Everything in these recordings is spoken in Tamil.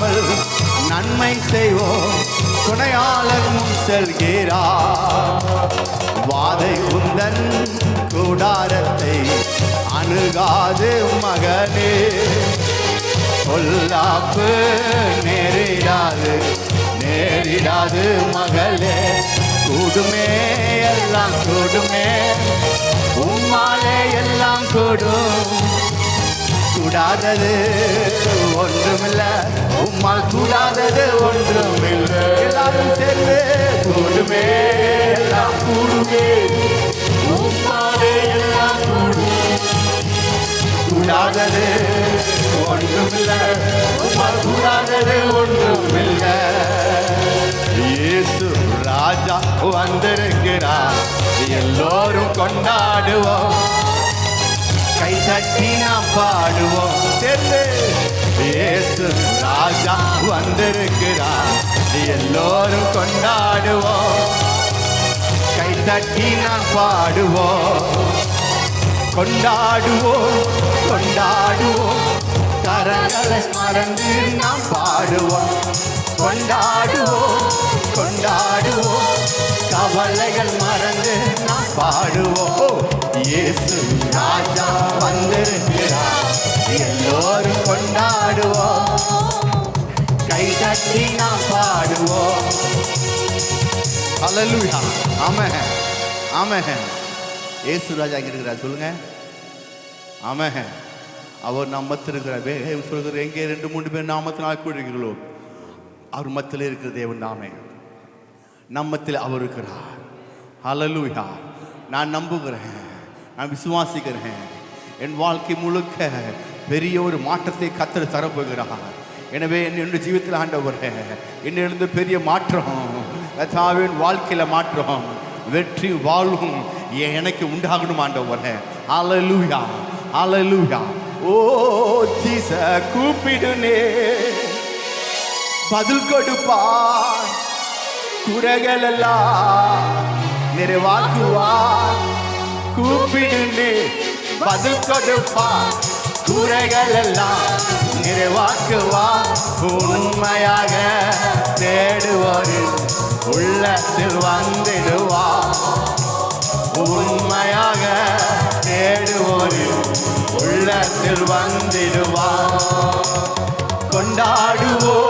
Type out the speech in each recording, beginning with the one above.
இல்லாமல் நன்மை செய்வோம். துணையாளர் முன் செல்கிறார். வாதை உந்தன் கூடாரத்தை அணுகாது மகனே. பொல்லாப்பு நேரிடாது நேரிடாது மகளே. கூடுமே எல்லாம் கூடுமே. உம்மாலே எல்லாம் கூடும். கூடாதது ஒன்றுமில்ல. உம்மால் கூடாதது ஒன்றுமில்ல. எல்லாரும் சேர்ந்து கூடுமே. எல்லாம் கூடுமே. உம்மாலே எல்லாம் கூடாதது ஒன்றுமில்ல. உம்மால் கூடாதது ஒன்றுமில்ல. இயேசு ராஜா வந்திருக்கிறார். எல்லோரும் கொண்டாடுவோம். தட்டி நாம் பாடுவோம். சேர்ந்து இயேசு ராஜா வந்திருக்கிறார். எல்லோரும் கொண்டாடுவோம். கை தட்டி நாம் பாடுவோம். கொண்டாடுவோம் கொண்டாடுவோம். கரங்களை மறந்து நாம் பாடுவோம். கொண்டாடுவோம் கொண்டாடுவோம். கவலைகள் மறந்து நாம் பாடுவோம். இயேசு ராஜா வந்திருக்கிறார். எல்லோரும் கொண்டாடுவோம். கை தட்டி நாம் பாடுவோம். அலலுயா ஆமென் ஆமென் இயேசு ராஜா இங்க இருக்கிறார் சொல்லுங்க. ஆமென் அவர் நாம் மத்திருக்கிறார் வேகம் சொல்கிற எங்கே ரெண்டு மூணு பேர் நாமத்தினால் கூடுகிறீர்களோ அவர் மத்தியில் இருக்கிற தேவன் நாமே. நம்மத்தில் அவர் இருக்கிறார். அலலுயா நான் நம்புகிறேன். நான் விசுவாசிக்கிறேன். என் வாழ்க்கை முழுக்க பெரிய ஒரு மாற்றத்தை கத்தர் தரப்போகிறார். எனவே என்னுடைய ஜீவித்தில் ஆண்டவர் என்னிலிருந்து பெரிய மாற்றம் கத்தாவின் வாழ்க்கையில மாற்றம் வெற்றி வாழ்வும் எனக்கு உண்டாகணும் ஆண்டவர். அலலூயா அலலூயா ஓ ஜீச கூப்பிடுனே. பதில் கொடுப்பார். குறைகள் எல்லாம் நிறைவாக்குவார். கூப்பிடுனே பதில் கொடுப்பா. குறைகள் எல்லாம் நிறைவாக்குவா. உண்மையாக தேடுவோரின் உள்ளத்தில் வந்திடுவார் உண்மையாக தேடுவோரில் உள்ளத்தில் வந்திடுவா. கொண்டாடுவோ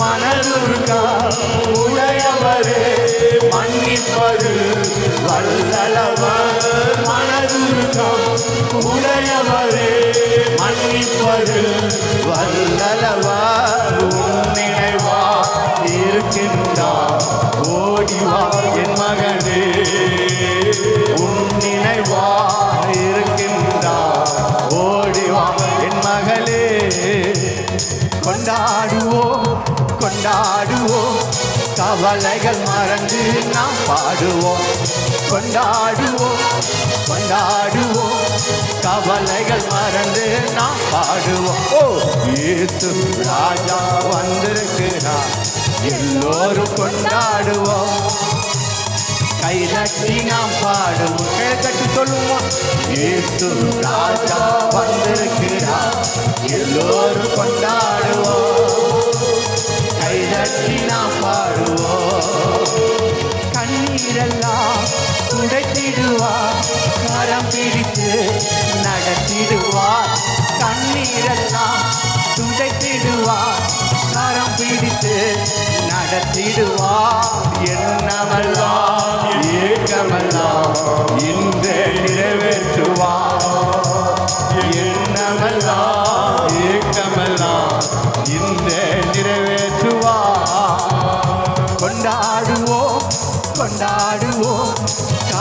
மனதுர்கா உடையவரே மன்னிப்பது வல்லவர் மனதுர்கா உடையவரே மன்னிப்பது வல்லவர் நினைவா இருக்கின்றா? ஓடிவா என் மகனே. உன் நினைவா இருக்கின்றார் ஓடிவா என் மகளே. கொண்டாடுவோம் கொண்டாடுவோம். கவலைகள் மறந்து நாம் பாடுவோம். கொண்டாடுவோம் கொண்டாடுவோம். கவலைகள் மறந்து நாம் பாடுவோம். ஓ ஏசு ராஜா வந்திருக்கிறார். எல்லோரும் கொண்டாடுவோம். கை நட்டி நாம் பாடுவோம். கை சொல்லுவோம். ஏசு ராஜா வந்திருக்கிறார். எல்லோரும் கொண்டாடுவோம். கை நாம் பாடுவோம் கண்ணீரெல்லாம் துடைத்திடுவா கரம் பிடித்து நடத்திடுவார். கண்ணீரெல்லாம் துடைத்திடுவா கரம் பிடித்து நடத்திடுவார் என்னவெல்லாம் ஏக்கமெல்லாம் இந்த நிறைவேற்றுவார் என்னவெல்லாம் ஏக்கமெல்லாம் இந்த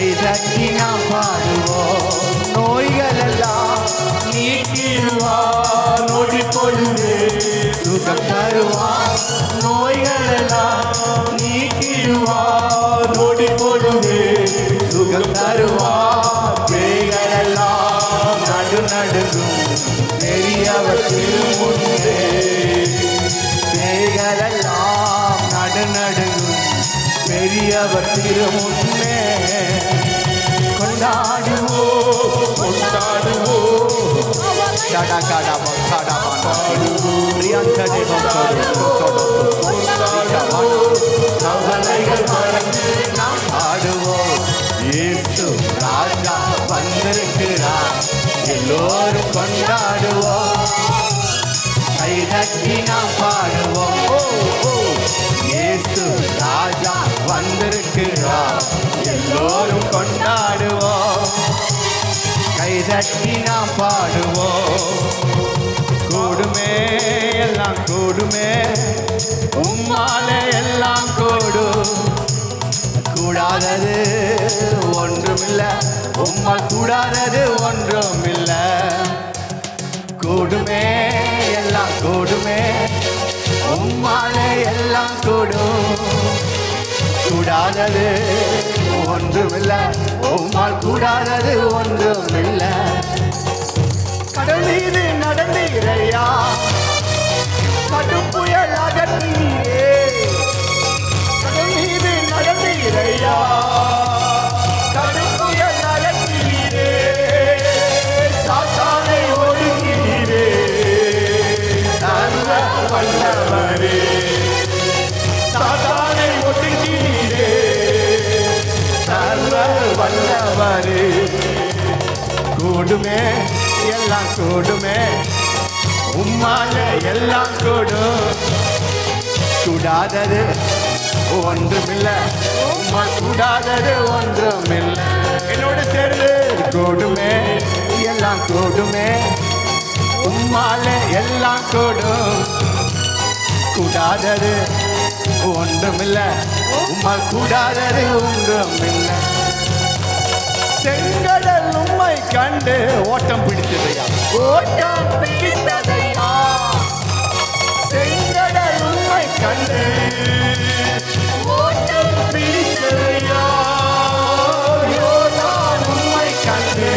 கை தட்டி நாம் பாடுவோம் நோய்களெல்லாம் நீக்கிடுவார் நொடி பொழுது சுகம் தருவார் நோய்களெல்லாம் நீக்கிடுவார் நொடி பொழுது சுகம் தருவார் பேய்களெல்லாம் நடு நடுங்கும் பெரியவற்றில் முன்னே பேய்களெல்லாம் நடு நடுங்கும் பெரியவர் திருமுன்னே கொண்டாடுவோம். கொண்டாடுவோம். கடா கடா கடா பிரியாங்கடே கவலைகள் மறந்து நாம் பாடுவோம் இயேசு ராஜா வந்திருக்கிறார் எல்லோரும் கொண்டாடுவோம் கை தட்டி நாம் பாடுவோம். ஓ ஓ. தட்டி நாம் பாடுவோம். கூடுமே எல்லாம் கூடுமே. உம்மாலே எல்லாம் கூடும். கூடாதது ஒன்றுமில்லை. உம்மால் கூடாதது ஒன்றுமில்ல. கூடுமே எல்லாம் கூடுமே. உம்மாலே எல்லாம் கூடும். கூடாதது ஒன்றுமில்ல. உம்மால் கூடாதது ஒன்றுமில்ல. கடல் மீது நடந்தீரையா? கூடுமே எல்லாம் கூடுமே. உம்மால எல்லாம் கூடும். கூடாதது ஒன்றுமில்லை. உம்மா கூடாதது ஒன்றுமில்லை. என்னோட சேர்ந்து கூடுமே எல்லாம் கூடுமே. உம்மால எல்லாம் கூடும். கூடாதது ஒன்றுமில்லை. உம்மா கூடாதது ஒன்றுமில்லை. கண்டு ஓட்டம் பிடித்ததையா? ஓட்டம் பிடித்ததையா? செங்கடல் உம்மை கண்டு ஓட்டம் பிடித்ததையா? யோர்தான் உம்மை கண்டு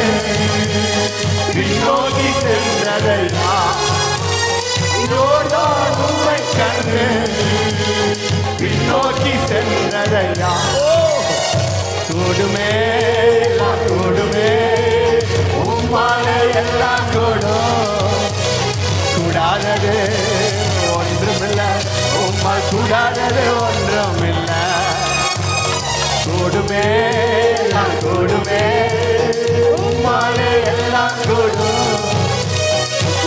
பின்னோக்கி சென்றதையா? யோர்தான் உம்மை கண்டு பின்னோக்கி சென்றதையா? ஓ! கூடுமே கூடுமே உம்மால எல்லாம் கூடும் கூடாதது ஒன்றுமில்லை. உம்மால் கூடாதது ஒன்றுமில்லை. கூடுமே எல்லாம் கூடுமே. உம்மால எல்லாம் கூடும்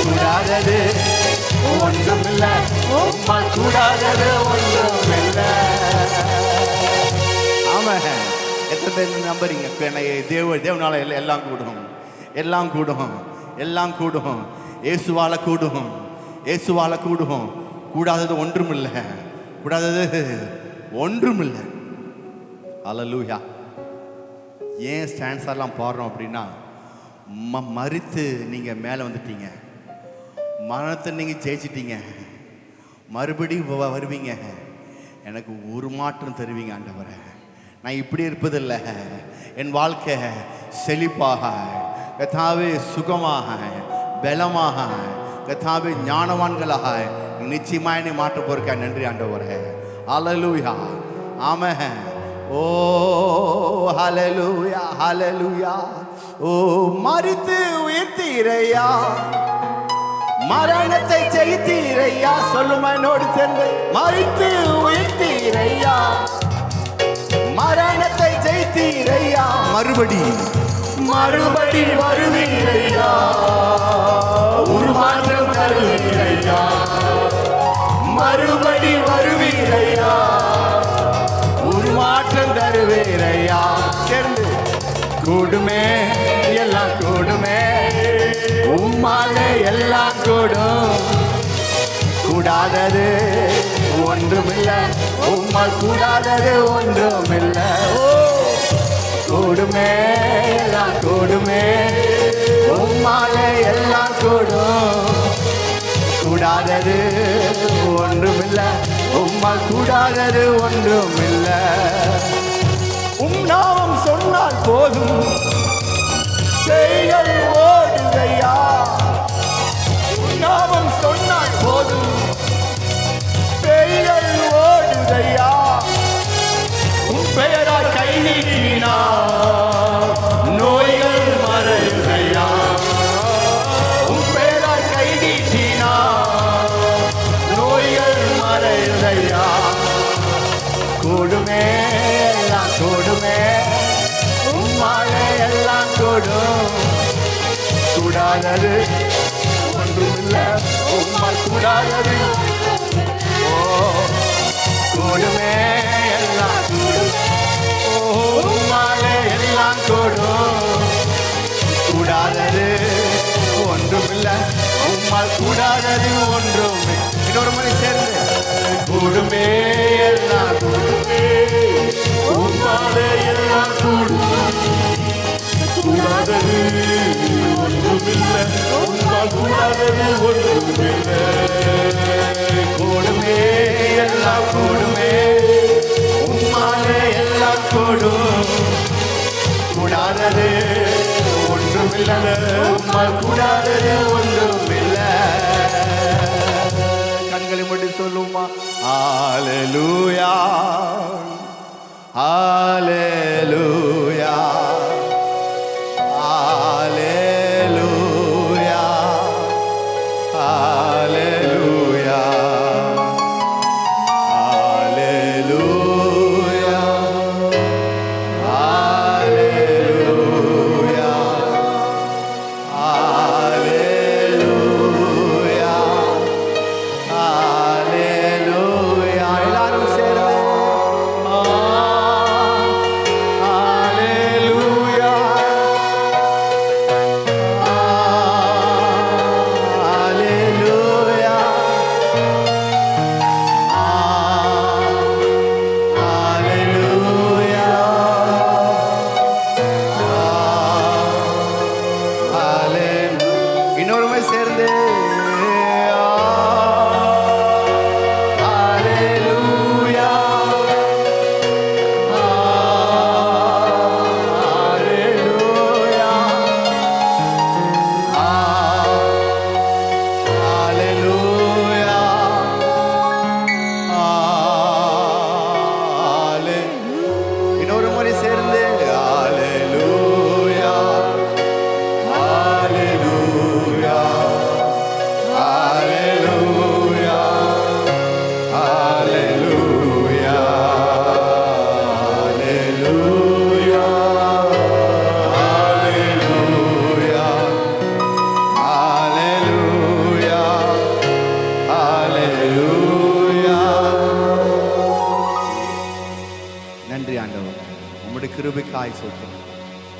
கூடாதது ஒன்றுமில்லை. உம்மால் கூடாதது ஒன்றுமில்லை. ஆமாம் எத்தனை நம்புறீங்க? இப்ப தேவ தேவனால எல்லாம் எல்லாம் கூடும். எல்லாம் கூடும் எல்லாம் கூடும் இயேசுவால கூடும் இயேசுவால கூடும் கூடாதது ஒன்றுமில்லை கூடாதது ஒன்றும் இல்லை அலலூயா ஏன் ஸ்டான்ஸ் போடுறோம் பாடுறோம் அப்படின்னா ம மறித்து நீங்கள் மேலே வந்துட்டீங்க. மரணத்தை நீங்கள் ஜெயிச்சிட்டீங்க. மறுபடியும் வருவீங்க. எனக்கு ஒரு மாற்றம் தருவீங்க ஆண்டவரை. நான் இப்படி இருப்பதில்லை. என் வாழ்க்கை செழிப்பாக கத்தாவே சுகமாக பலமாக கத்தாவே ஞானவான்களாக நிச்சயமாக என்னை மாற்ற போறக்க நன்றி ஆண்டவரே. அலலூயா ஆம ஓ ஹலலூயா ஹலலூயா ஓ மரித்து உயர்த்தீரையா? மரணத்தை செய்தீரையா சொல்லுமா என்னோடு சேர்ந்து. மறித்து உயர்த்தீரையா? மரணத்தை ஜெயித்தீரையா? மறுபடி மறுபடி வருவீரையா? உருமாற்றம் தருவீரையா? மறுபடி வருவீரையா? உருமாற்றம் தருவீரையா? சேர்ந்து கூடுமே எல்லாம் கூடுமே. உம்மாலே எல்லாம் கூடும். கூடாதது ஒன்றுமில்லை. உம்மால் கூடாதது ஒன்றுமில்லை. ஓ கூடுமே எல்லாம் கூடுமே. உம்மாலே எல்லாம் கூடும். கூடாதது ஒன்றுமில்லை. உம்மால் கூடாதது ஒன்றுமில்லை. உம் நாமம் சொன்னால் போதும். செய்கள் ஓடுதையா உம் நாமம் சொன்ன கூடுமே எல்லாம் கூடுமே. உம்மாலே எல்லாம் கூடும். கூடாதது ஒன்றுமில்ல. உம்மால் கூடாதது நம்மால் கூடாதது ஒன்றும். இன்னொரு மணி சேர்ந்து. கூடுமே எல்லாம் கூடுமே. உம்மாலே எல்லாம் கூடும். கூடாதது ஒன்றுமில்லை. உம்மால் கூடாதது ஒன்றுமில்லை. கூடுமே எல்லாம் கூடுமே. உம்மாலே எல்லாம் கூடும். கூடாதது ஒன்றுமில்லை. உம்மால் கூடாதது ஒன்றுமே.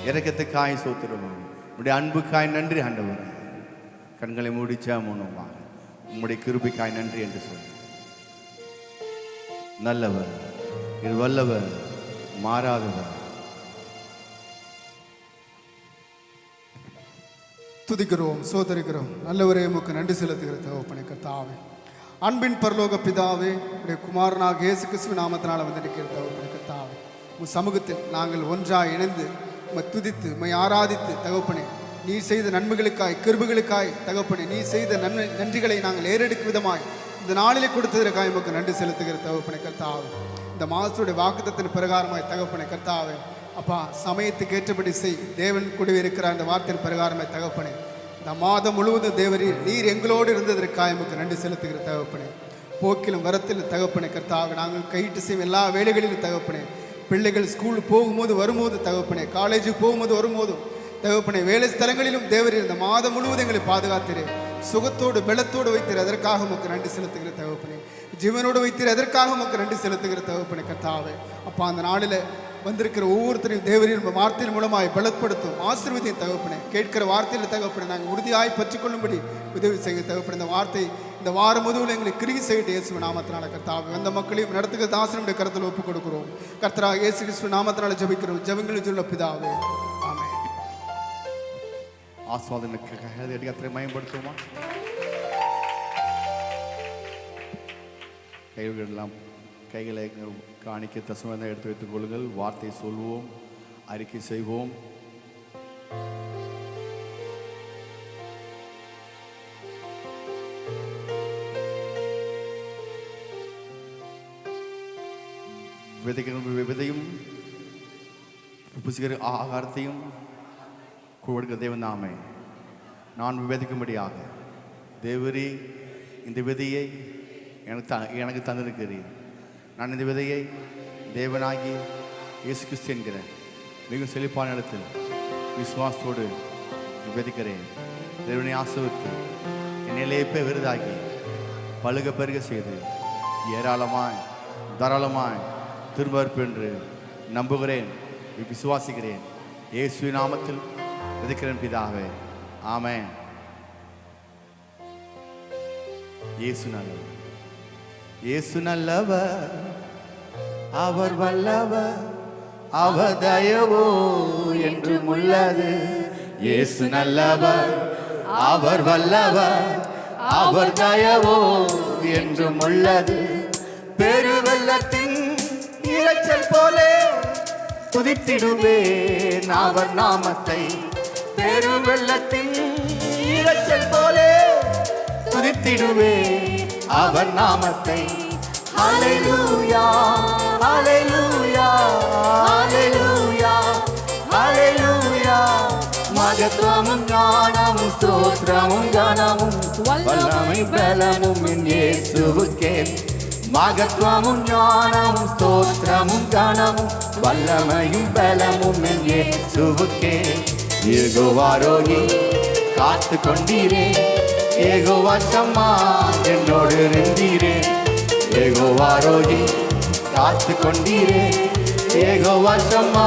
இறக்கத்துக்காய் சோத்துருவோம் உம்முடைய அன்புக்காய் நன்றி ஆண்டவர். கண்களை மூடிச்சா மூணுமா உம்முடைய கிருபிக்காய் நன்றி என்று சொல்லு. நல்லவர் இது வல்லவர் மாறாதவர். துதிக்கிறோம் சோதரிக்கிறோம். நல்லவரே உமக்கு நன்றி செலுத்துகிற தகப்பனை கர்த்தாவே. அன்பின் பரலோக பிதாவே உடைய குமாரனாக இயேசு கிறிஸ்துவ நாமத்தினால வந்திருக்கிற தகப்பனை கர்த்தாவே. உன் சமூகத்தில் நாங்கள் ஒன்றாக இணைந்து உமை துதித்து உமை ஆராதித்து தகப்பனே நீ செய்த நன்மைகளுக்காய் கிருபுகளுக்காய் தகப்பனே நீ செய்த நன்மை நன்றிகளை நாங்கள் ஏறெடுக்கும் விதமாய் இந்த நாளிலே கொடுத்ததற்காக எமக்கு நன்றி செலுத்துகிற தகப்பனை கர்த்தாவே. இந்த மாதத்துடைய வாக்குத்தத்தின் பிரகாரமாய் தகப்பனை கர்த்தாவே. அப்பா சமயத்துக்கு ஏற்றபடி செய். தேவன் கூடவே இருக்கிற அந்த வார்த்தையின் பிரகாரமாய் தகப்பனே. இந்த மாதம் முழுவதும் தேவரீர் நீர் எங்களோடு இருந்ததற்காக எமக்கு நன்றி செலுத்துகிற தகப்பனே. போக்கிலும் வரத்திலும் தகப்பனை கர்த்தாவே. நாங்கள் கையிட்டு செய்யும் எல்லா வேலைகளிலும் தகப்பனே பிள்ளைகள் ஸ்கூல் போகும்போது வரும்போது தகப்பனே காலேஜுக்கு போகும்போது வரும்போதும் தகப்பனே வேலை ஸ்தலங்களிலும் தேவர் இருந்த மாதம் முழுவதும் எங்களை பாதுகாத்திரு. சுகத்தோடு பலத்தோடு வைத்திரு அதற்காக உமக்கு நன்றி செலுத்துகிற தகப்பனே. ஜீவனோடு வைத்திரு அதற்காக உமக்கு நன்றி செலுத்துகிற தகப்பனே கத்தாவே அப்போ அந்த நாளில் வந்திருக்கிற ஒவ்வொருத்தரையும் தேவரின் வார்த்தையின் மூலமாய் பலப்படுத்தும் ஆசிர்வதியின் தகப்பனே. கேட்கிற வார்த்தையில் தகப்பனே நாங்கள் உறுதியாய் பற்றிக்கொள்ளும்படி உதவி செய்ய தகப்பனே. இந்த வார்த்தை இந்த வாரம் முதுவில் எங்களை கிரிகி செய்யிட்டு இயேசு நாமத்தினால கர்த்தாவே எந்த மக்களையும் நடத்துகிற தாசனுடைய கருத்தில் ஒப்புக் கொடுக்குறோம் கர்த்தரா இயேசு கிறிஸ்துவ நாமத்தினால ஜபிக்கிறோம். ஜபங்களை சொல்ல பிதாவே ஆமே ஆஸ்வாதனுக்கு கத்திரை மயம்படுத்துவோமா கைகளெல்லாம் கைகளை காணிக்க தசமத்தை எடுத்து வைத்துக் கொள்ளுங்கள். வார்த்தை சொல்வோம் அறிக்கை செய்வோம். விதைக்கிற விதையும் புசிக்கிற ஆகாரத்தையும் கொடுக்க தேவன் நாமே. நான் விவேதிக்கும்படியாக தேவரி இந்த விதையை எனக்கு த எனக்கு தந்திருக்கிறீர். நான் இந்த விதையை தேவனாகி இயேசு கிறிஸ்து என்கிற மிக செழிப்பான இடத்தில் விசுவாசத்தோடு விதைக்கிறேன். தேவனை ஆசிர்வித்து என்னிலே போய் விருதாகி பழுக பெருக செய்து ஏராளமாய் தாராளமாய் திரும்பற்பு என்று நம்புகிறேன். விசுவாசிக்கிறேன். இயேசு நாமத்தில் விதைக்கிறேன் பிதாவே. ஆமே இயேசு நல்லவர். இயேசு நல்லவர். அவர் வல்லவர். அவர் தயவோ என்றும் உள்ளது. இயேசு நல்லவர். அவர் வல்லவர். அவர் தயவோ என்றும் உள்ளது. இரைச்சல் போலே துதித்திடுவேன் நாவர் நாமத்தை. பெருவெள்ளத்தின் இரைச்சல் போலே துதித்திடுவேன் அவர் நாமத்தை. அலையூயா அலையூயா அலையூயா அலையூயா மகத்துவமும் ஞானமும் ஸ்தோத்திரமும் கனமும் வல்லமை பலமும் என் இயேசுவுக்கே. மகத்துவமும் ஞானமும் ஸ்தோத்திரமும் கனமும் வல்லமையும் பலமும் என் சுவுக்கே ஏகோவாரோகி காத்து கொண்டீரே. ஏகோவா சம்மா என்னோடு இருந்தீரே ஏகோவாரோகி காத்து கொண்டீரே. ஏகோவா சம்மா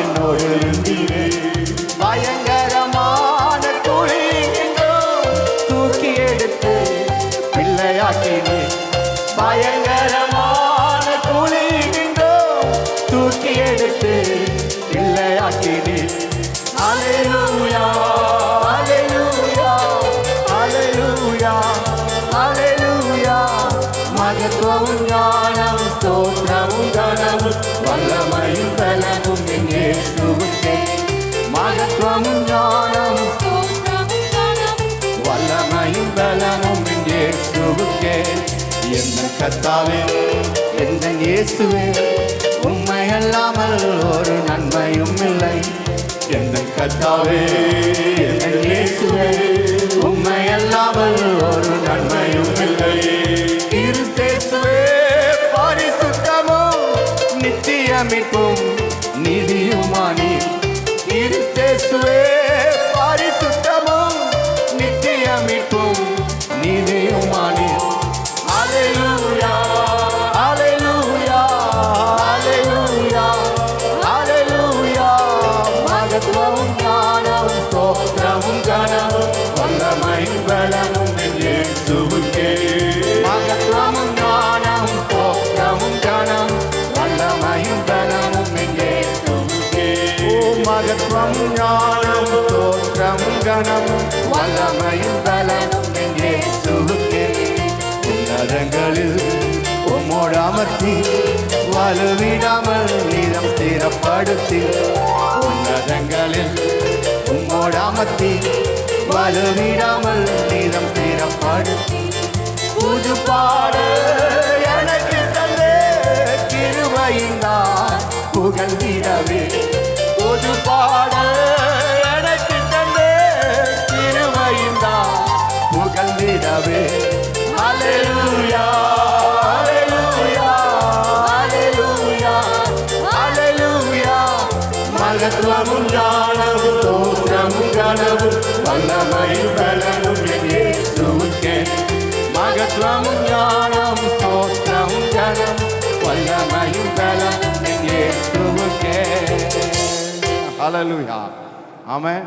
என்னோடு இருந்தீரே பயங்கரமான ஸ்தோத்திரமும் கனமும் வல்லமையும் பலமும் என் இயேசுவுக்கே. மகத்துவமும் ஞானமும் வல்லமையும் பலமும் என் இயேசுவுக்கே. என்ன கத்தாவே எந்த இயேசுவே உண்மை அல்லாமல் ஒரு நன்மையும் இல்லை. எந்த கத்தாவே எந்த இயேசுவே உண்மை அல்லாமல் ஒரு நித்தியமிக்கும் நிதியுமானி. கிறிஸ்தேசுவே பாரிசுத்தமும் நித்தியமிக்கும் நிதியுமானி. அலையூயா அலையூயா அலையூயா அலையூயா மகத்துவம் ஞானம் ஸ்தோத்திரமும் கனமும் தோற்றம் வல்லமையும் பலனும் என் சுகுக்கே உன்னதங்களில் உம்மோடு அமர்த்தி வலுவிடாமல் நீதம் ஸ்திரப்படுத்தி. உன்னதங்களில் உம்மோடு அமர்த்தி வலுவிடாமல் நீதம் ஸ்திரப்படுத்தி. புது பாடு எனக்கு தந்தே கிருபையினால் புகழ்ந்திடவே. புது பாடு புகழ்ந்திடவே அலையூயா அலையூயா அலையூயா அலையூயா மகத்துவமும் வல்லமையும் பலமும் இயேசுவுக்கே. வல்லமையும் இயேசுவுக்கே. ஹalleluya ஆமென்